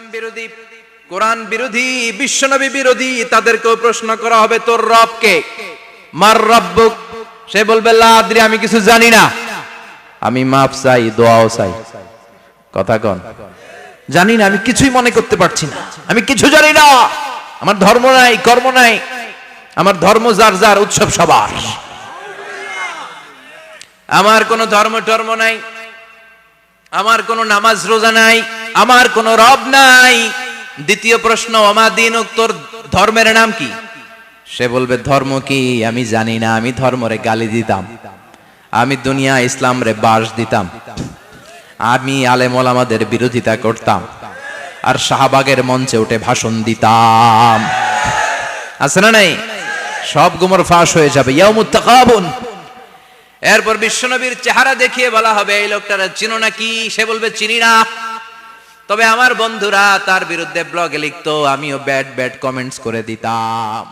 ইসলাম বিরোধী, কোরআন বিরোধী বিশ্বনবী বিরোধী, তাদেরকেও প্রশ্ন করা হবে, তোর রবকে? মার রব্বুক? সে বলবে, লা আদ্রি, আমি কিছু জানি না। আমি মাফ চাই, দোয়াও চাই। কথা কন। জানি না, আমি কিছুই মনে করতে পারছি না। আমি কিছু জানি না। আমার ধর্ম নাই, কর্ম নাই। আমার ধর্ম যার যার উৎসব সবার। আমার কোনো ধর্ম টর্ম নাই। আমার কোনো নামাজ রোজা নাই। আমার কোন রব নাই। দ্বিতীয় প্রশ্ন অমাদিন তোর ধর্মের নাম কি? সে বলবে, ধর্ম কি? আমি জানি না, আমি ধর্মরে গালি দিতাম। আমি দুনিয়া ইসলাম রে বাস দিতাম। আমি আলেমল আমাদের বিরোধিতা করতাম। আর শাহবাগের মঞ্চে উঠে ভাষণ দিতাম। আছে না নাই? সব গুমর ফাঁস হয়ে যাবে। এরপর বিশ্বনবীর চেহারা দেখিয়ে বলা হবে, এই লোকটারা চিনো নাকি? সে বলবে, চিনি না। তবে আমার বন্ধুরা তার বিরুদ্ধে ব্লগে লিখতো আমিও ব্যাড ব্যাড কমেন্টস করে দিতাম।